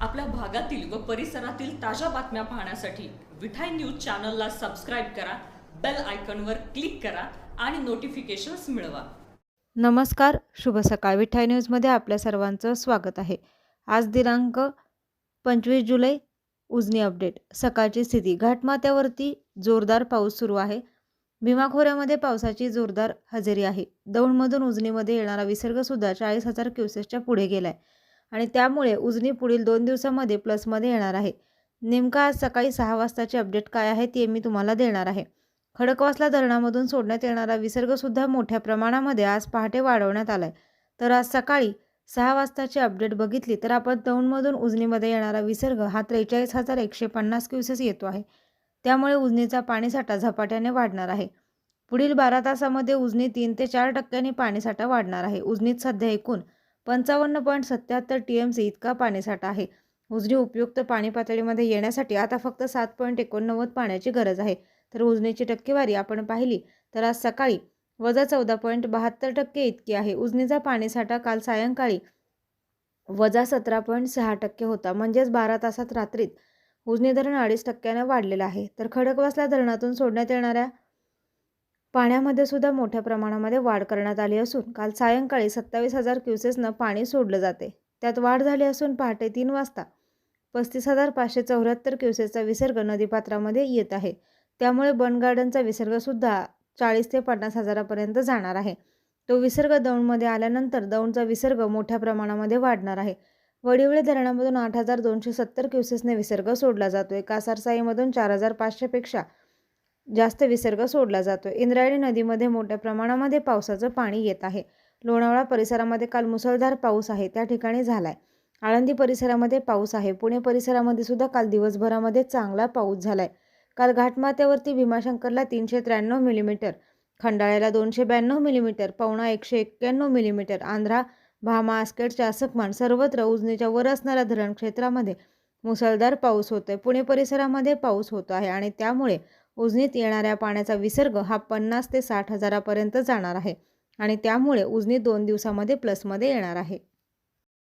आपल्या भागातील व परिसरातील ताज्या बातम्या पाहण्यासाठी विठाई न्यूज चॅनलला सबस्क्राईब करा बेल आयकॉनवर क्लिक करा आणि नोटिफिकेशन्स मिळवा. नमस्कार शुभ सकाळ. विठाई न्यूजमध्ये आपल्या सर्वांचं स्वागत आहे. आज दिनांक पंचवीस जुलै उजनी अपडेट. सकाळची स्थिती. घाटमाथ्यावरती जोरदार पाऊस सुरू आहे. भीमाखोऱ्यामध्ये पावसाची जोरदार हजेरी आहे. दौंडमधून उजनीमध्ये येणारा विसर्गसुद्धा चाळीस हजार क्युसेसच्या पुढे गेला आहे आणि त्यामुळे उजनी पुढील दोन दिवसामध्ये प्लसमध्ये येणार आहे. नेमका आज सकाळी सहा वाजताचे अपडेट काय आहे ते मी तुम्हाला देणार आहे. खडकवासला धरणामधून सोडण्यात येणारा विसर्गसुद्धा मोठ्या प्रमाणामध्ये आज पहाटे वाढवण्यात आला आहे तर आज सकाळी सहा वाजताची अपडेट बघितली तर आपण दौंडमधून उजनीमध्ये येणारा विसर्ग हा त्रेचाळीस हजार एकशे पन्नास क्युसेस येतो आहे. त्यामुळे उजनीचा पाणीसाठा झपाट्याने वाढणार आहे. पुढील बारा तासामध्ये उजनी तीन ते चार टक्क्यांनी पाणीसाठा वाढणार आहे. उजनीत सध्या एकूण पंचावन्न पॉईंट सत्याहत्तर टी एम सी इतका पाणीसाठा आहे. उजनी उपयुक्त पाणी पातळीमध्ये येण्यासाठी आता फक्त सात पॉईंट एकोणनव्वद पाण्याची गरज आहे. तर उजनीची टक्केवारी आपण पाहिली तर आज सकाळी वजा चौदा पॉईंट बहात्तर टक्के इतकी आहे. उजनीचा पाणीसाठा काल सायंकाळी वजा सतरा पॉईंट सहा टक्के होता. म्हणजेच बारा तासात रात्रीत उजनी धरण अडीच टक्क्यानं वाढलेलं आहे. तर खडकवासला धरणातून सोडण्यात येणाऱ्या पाण्यामध्ये सुद्धा मोठ्या प्रमाणामध्ये वाढ करण्यात आली असून काल सायंकाळी सत्तावीस हजार क्युसेसनं पाणी सोडलं जाते. त्यात वाढ झाली असून पहाटे तीन वाजता पस्तीस हजार पाचशे चौऱ्याहत्तर क्युसेसचा विसर्ग नदीपात्रामध्ये येत आहे. त्यामुळे बन गार्डनचा विसर्गसुद्धा चाळीस ते पन्नास हजारापर्यंत जाणार आहे. तो विसर्ग दौंडमध्ये आल्यानंतर दौंडचा विसर्ग मोठ्या प्रमाणामध्ये वाढणार आहे. वडिवळे धरणामधून आठ हजार दोनशे सत्तर क्युसेसने विसर्ग सोडला जातो आहे कासारसाईमधून चार हजार पाचशेपेक्षा जास्त विसर्ग सोडला जातो इंद्रायणी नदीमध्ये मोठ्या प्रमाणामध्ये पावसाचं पाणी येत आहे. लोणावळा परिसरामध्ये काल मुसळधार पाऊस आहे. त्या ठिकाणी झाला आहे आळंदी परिसरामध्ये पाऊस आहे. पुणे परिसरामध्ये सुद्धा काल दिवसभरामध्ये चांगला पाऊस झाला आहे काल घाटमाथ्यावरती भीमाशंकरला तीनशे त्र्याण्णव मिलीमीटर खंडाळ्याला दोनशे ब्याण्णव मिलीमीटर पवना एकशे एक्क्याण्णव मिलीमीटर आंध्रा भामा आस्केट चासकमान सर्वत्र उजनीच्या वर असणाऱ्या धरण क्षेत्रामध्ये मुसळधार पाऊस होतोय. पुणे परिसरामध्ये पाऊस होतो आहे आणि त्यामुळे उजनीत येणाऱ्या पाण्याचा विसर्ग हा पन्नास ते साठ हजारापर्यंत जाणार आहे आणि त्यामुळे उजनी दोन दिवसामध्ये प्लसमध्ये येणार आहे.